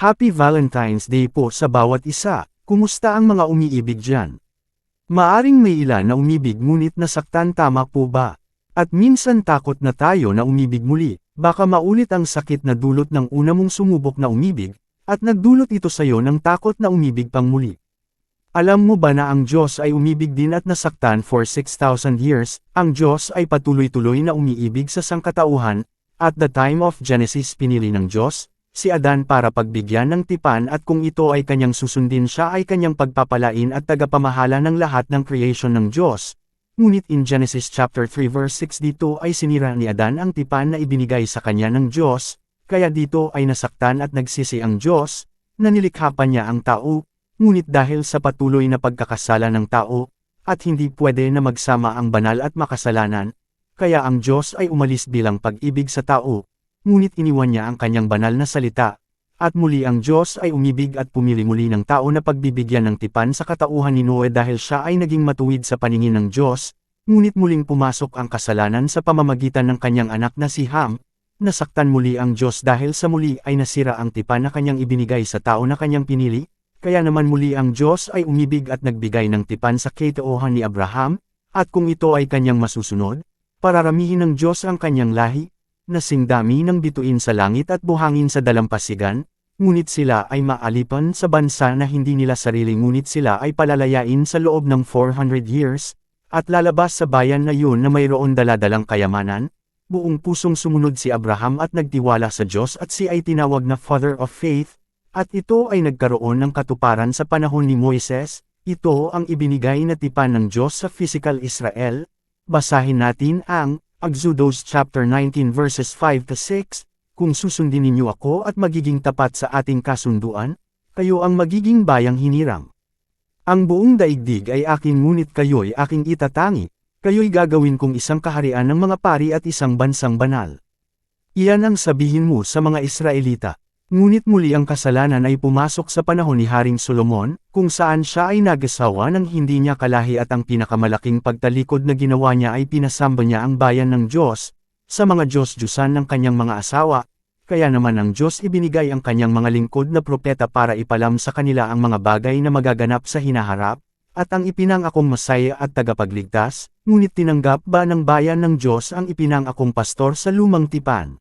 Happy Valentine's Day po sa bawat isa, kumusta ang mga umiibig dyan? Maaring may ilan na umibig ngunit nasaktan tama po ba? At minsan takot na tayo na umibig muli, baka maulit ang sakit na dulot ng una mong sumubok na umibig, at nagdulot ito sayo ng takot na umibig pang muli. Alam mo ba na ang Diyos ay umibig din at nasaktan for 6,000 years, ang Diyos ay patuloy-tuloy na umiibig sa sangkatauhan, at the time of Genesis pinili ng Diyos, si Adan para pagbigyan ng tipan at kung ito ay kanyang susundin siya ay kanyang pagpapalain at tagapamahala ng lahat ng creation ng Diyos. Ngunit in Genesis chapter 3 verse 6 dito ay sinira ni Adan ang tipan na ibinigay sa kanya ng Diyos, kaya dito ay nasaktan at nagsisi ang Diyos, na nilikha niya ang tao, ngunit dahil sa patuloy na pagkakasala ng tao, at hindi pwede na magsama ang banal at makasalanan, kaya ang Diyos ay umalis bilang pag-ibig sa tao, ngunit iniwan niya ang kanyang banal na salita, at muli ang Diyos ay umibig at pumili muli ng tao na pagbibigyan ng tipan sa katauhan ni Noe dahil siya ay naging matuwid sa paningin ng Diyos, ngunit muling pumasok ang kasalanan sa pamamagitan ng kanyang anak na si Ham, nasaktan muli ang Diyos dahil sa muli ay nasira ang tipan na kanyang ibinigay sa tao na kanyang pinili, kaya naman muli ang Diyos ay umibig at nagbigay ng tipan sa ketoohan ni Abraham, at kung ito ay kanyang masusunod, pararamihin ng Diyos ang kanyang lahi, nasing dami ng bituin sa langit at buhangin sa dalampasigan, ngunit sila ay maalipan sa bansa na hindi nila sarili ngunit sila ay palalayain sa loob ng 400 years, at lalabas sa bayan na yun na mayroon daladalang kayamanan, buong pusong sumunod si Abraham at nagtiwala sa Diyos at si ay tinawag na Father of Faith, at ito ay nagkaroon ng katuparan sa panahon ni Moises, ito ang ibinigay na tipan ng Diyos sa physical Israel. Basahin natin ang Exodus chapter 19 verses 5 to 6, Kung susundin ninyo ako at magiging tapat sa ating kasunduan, kayo ang magiging bayang hinirang. Ang buong daigdig ay akin ngunit kayo'y aking itatangi, kayo'y gagawin kong isang kaharian ng mga pari at isang bansang banal. Iyan ang sabihin mo sa mga Israelita. Ngunit muli ang kasalanan ay pumasok sa panahon ni Haring Solomon, kung saan siya ay nagasawa ng hindi niya kalahi at ang pinakamalaking pagtalikod na ginawa niya ay pinasamba niya ang bayan ng Diyos, sa mga Diyos-Diyusan ng kanyang mga asawa, kaya naman ang Diyos ibinigay ang kanyang mga lingkod na propeta para ipalam sa kanila ang mga bagay na magaganap sa hinaharap, at ang ipinangakong masaya at tagapagligtas, ngunit tinanggap ba ng bayan ng Diyos ang ipinangakong pastor sa lumang tipan?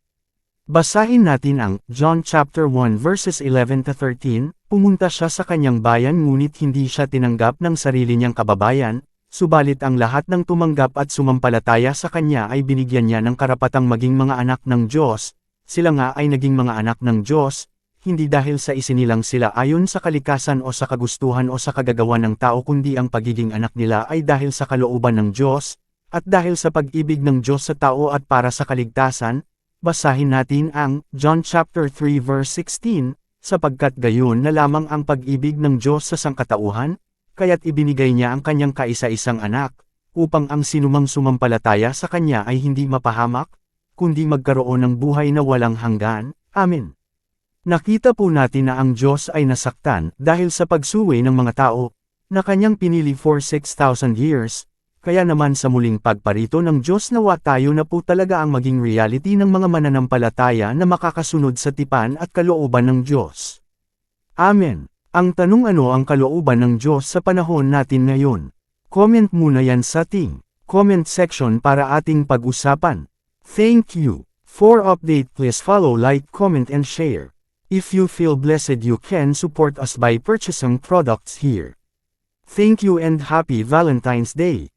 Basahin natin ang John chapter 1 verses 11 to 13, pumunta siya sa kanyang bayan ngunit hindi siya tinanggap ng sarili niyang kababayan, subalit ang lahat ng tumanggap at sumampalataya sa kanya ay binigyan niya ng karapatang maging mga anak ng Diyos, sila nga ay naging mga anak ng Diyos, hindi dahil sa isinilang sila ayon sa kalikasan o sa kagustuhan o sa kagagawa ng tao kundi ang pagiging anak nila ay dahil sa kalooban ng Diyos, at dahil sa pag-ibig ng Diyos sa tao at para sa kaligtasan, Basahin natin ang John chapter 3 verse 16, sapagkat gayon na lamang ang pag-ibig ng Diyos sa sangkatauhan, kaya't ibinigay niya ang kanyang kaisa-isang anak, upang ang sinumang sumampalataya sa kanya ay hindi mapahamak, kundi magkaroon ng buhay na walang hanggan. Amen. Nakita po natin na ang Diyos ay nasaktan dahil sa pagsuwi ng mga tao, na kanyang pinili for 6,000 years, kaya naman sa muling pagparito ng Diyos nawa tayo na po talaga ang maging reality ng mga mananampalataya na makakasunod sa tipan at kalooban ng Diyos. Amen. Ang tanong ano ang kalooban ng Diyos sa panahon natin ngayon? Comment muna yan sa ating comment section para ating pag-usapan. Thank you. For update please follow like comment and share. If you feel blessed you can support us by purchasing products here. Thank you and happy Valentine's Day.